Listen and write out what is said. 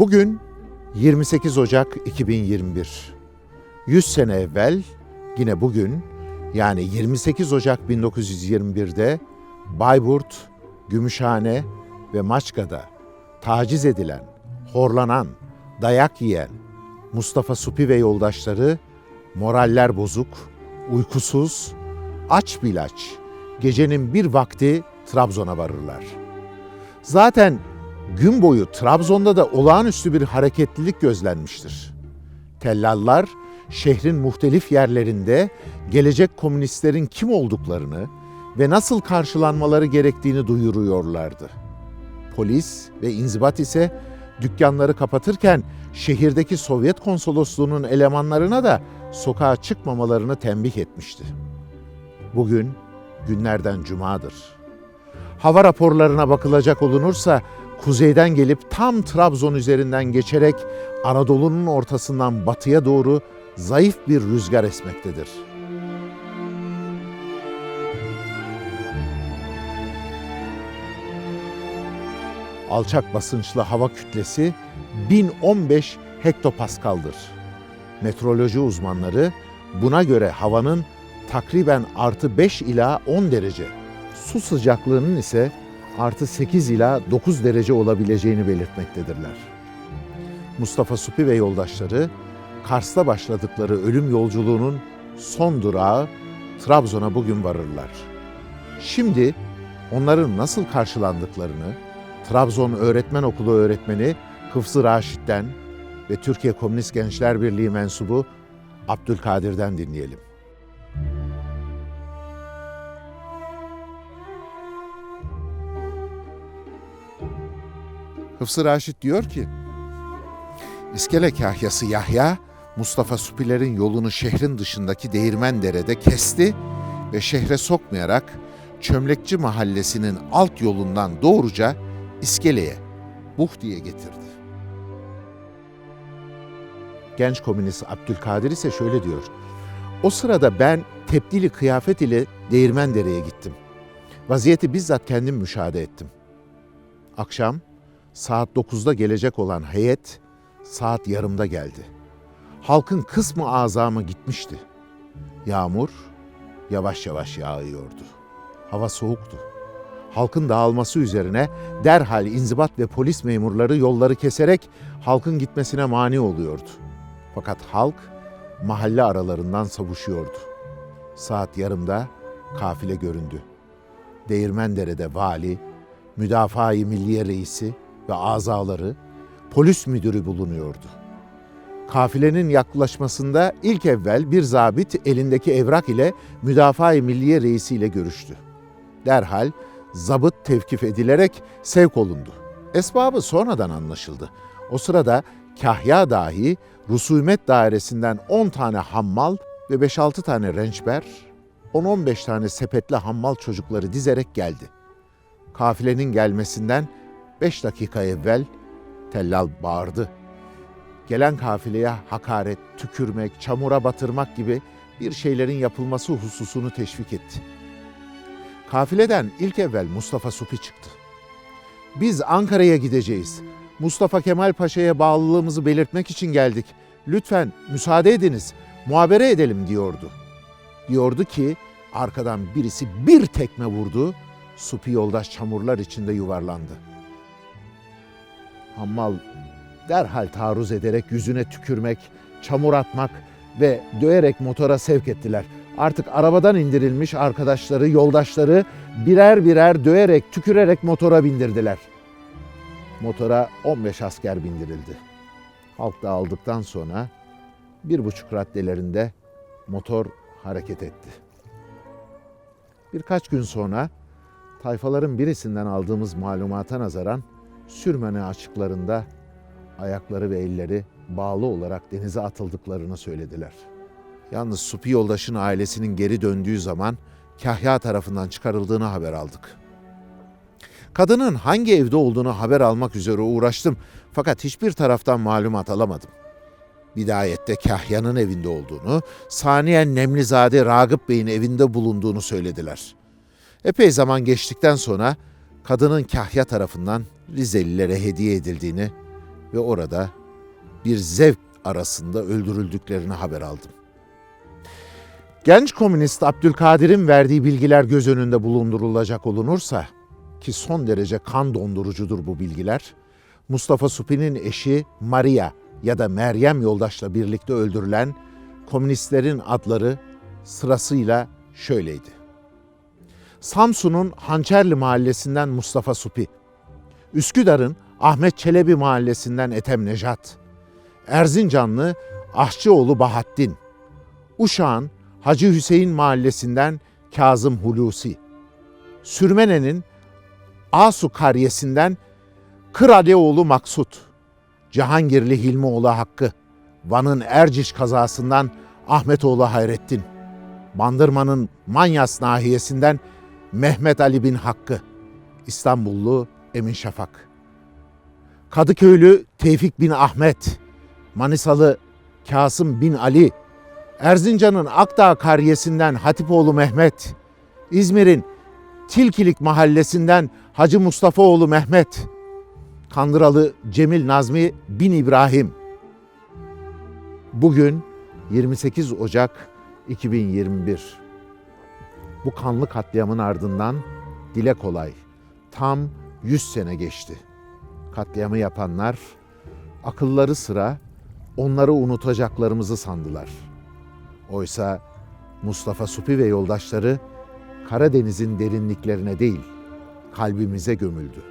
Bugün 28 Ocak 2021. 100 sene evvel yine bugün yani 28 Ocak 1921'de Bayburt, Gümüşhane ve Maçka'da taciz edilen, horlanan, dayak yiyen Mustafa Supi ve yoldaşları moraller bozuk, uykusuz, aç bilaç gecenin bir vakti Trabzon'a varırlar. Zaten gün boyu Trabzon'da da olağanüstü bir hareketlilik gözlenmiştir. Tellallar şehrin muhtelif yerlerinde gelecek komünistlerin kim olduklarını ve nasıl karşılanmaları gerektiğini duyuruyorlardı. Polis ve inzibat ise dükkanları kapatırken şehirdeki Sovyet konsolosluğunun elemanlarına da sokağa çıkmamalarını tembih etmişti. Bugün günlerden cumadır. Hava raporlarına bakılacak olunursa kuzeyden gelip tam Trabzon üzerinden geçerek Anadolu'nun ortasından batıya doğru zayıf bir rüzgar esmektedir. Alçak basınçlı hava kütlesi 1015 hektopaskaldır. Meteoroloji uzmanları buna göre havanın takriben artı 5 ila 10 derece, su sıcaklığının ise artı 8 ila 9 derece olabileceğini belirtmektedirler. Mustafa Supi ve yoldaşları Kars'ta başladıkları ölüm yolculuğunun son durağı Trabzon'a bugün varırlar. Şimdi onların nasıl karşılandıklarını Trabzon Öğretmen Okulu öğretmeni Hıfzı Raşit'ten ve Türkiye Komünist Gençler Birliği mensubu Abdülkadir'den dinleyelim. Hıfzı Raşit diyor ki, İskele kahyası Yahya, Mustafa Supilerin yolunu şehrin dışındaki Değirmendere'de kesti ve şehre sokmayarak Çömlekçi mahallesinin alt yolundan doğruca İskele'ye, Buhti'ye getirdi. Genç komünist Abdülkadir ise şöyle diyor. O sırada ben tebdili kıyafet ile Değirmendere'ye gittim. Vaziyeti bizzat kendim müşahede ettim. Akşam saat 9'da gelecek olan heyet saat yarımda geldi. Halkın kısmı azamı gitmişti. Yağmur yavaş yavaş yağıyordu. Hava soğuktu. Halkın dağılması üzerine derhal inzibat ve polis memurları yolları keserek halkın gitmesine mani oluyordu. Fakat halk mahalle aralarından savuşuyordu. Saat yarımda kafile göründü. Değirmendere'de vali, Müdafaa-i Milliye Reisi ve azaları, polis müdürü bulunuyordu. Kafilenin yaklaşmasında ilk evvel bir zabit elindeki evrak ile Müdafaa-i Milliye Reisi ile görüştü. Derhal zabıt tevkif edilerek sevk olundu. Esbabı sonradan anlaşıldı. O sırada kahya dahi rusumet dairesinden 10 tane hammal ve 5-6 tane rençber, 10-15 tane sepetli hammal çocukları dizerek geldi. Kafilenin gelmesinden 5 dakika evvel tellal bağırdı. Gelen kafileye hakaret, tükürmek, çamura batırmak gibi bir şeylerin yapılması hususunu teşvik etti. Kafileden ilk evvel Mustafa Supi çıktı. Biz Ankara'ya gideceğiz. Mustafa Kemal Paşa'ya bağlılığımızı belirtmek için geldik. Lütfen müsaade ediniz, muhabere edelim diyordu. Diyordu ki arkadan birisi bir tekme vurdu, Supi yoldaş çamurlar içinde yuvarlandı. Hammal derhal taarruz ederek yüzüne tükürmek, çamur atmak ve döverek motora sevk ettiler. Artık arabadan indirilmiş arkadaşları, yoldaşları birer birer döverek, tükürerek motora bindirdiler. Motora 15 asker bindirildi. Halk dağıldıktan sonra bir buçuk raddelerinde motor hareket etti. Birkaç gün sonra tayfaların birisinden aldığımız malumata nazaran Sürmene açıklarında ayakları ve elleri bağlı olarak denize atıldıklarını söylediler. Yalnız Supi yoldaşın ailesinin geri döndüğü zaman Kahya tarafından çıkarıldığını haber aldık. Kadının hangi evde olduğunu haber almak üzere uğraştım fakat hiçbir taraftan malumat alamadım. Bidayette Kahya'nın evinde olduğunu, saniyen Nemlizade Ragıp Bey'in evinde bulunduğunu söylediler. Epey zaman geçtikten sonra kadının Kahya tarafından Rizelilere hediye edildiğini ve orada bir zevk arasında öldürüldüklerini haber aldım. Genç komünist Abdülkadir'in verdiği bilgiler göz önünde bulundurulacak olunursa ki son derece kan dondurucudur bu bilgiler. Mustafa Supi'nin eşi Maria ya da Meryem yoldaşla birlikte öldürülen komünistlerin adları sırasıyla şöyleydi. Samsun'un Hançerli mahallesinden Mustafa Supi, Üsküdar'ın Ahmet Çelebi mahallesinden Ethem Nejat, Erzincanlı Aşçıoğlu Bahattin, Uşak'ın Hacı Hüseyin mahallesinden Kazım Hulusi, Sürmene'nin Asu karyesinden Kıraleoğlu Maksut, Cihangirli Hilmioğlu Hakkı, Van'ın Erciş kazasından Ahmetoğlu Hayrettin, Bandırma'nın Manyas nahiyesinden Mehmet Ali bin Hakkı, İstanbullu Emin Şafak, Kadıköylü Tevfik bin Ahmet, Manisalı Kasım bin Ali, Erzincan'ın Akdağ karyesinden Hatipoğlu Mehmet, İzmir'in Tilkilik mahallesinden Hacı Mustafaoğlu Mehmet, Kandıralı Cemil Nazmi bin İbrahim. Bugün 28 Ocak 2021. Bu kanlı katliamın ardından dile kolay tam 100 sene geçti. Katliamı yapanlar akılları sıra onları unutacaklarımızı sandılar. Oysa Mustafa Supi ve yoldaşları Karadeniz'in derinliklerine değil, kalbimize gömüldü.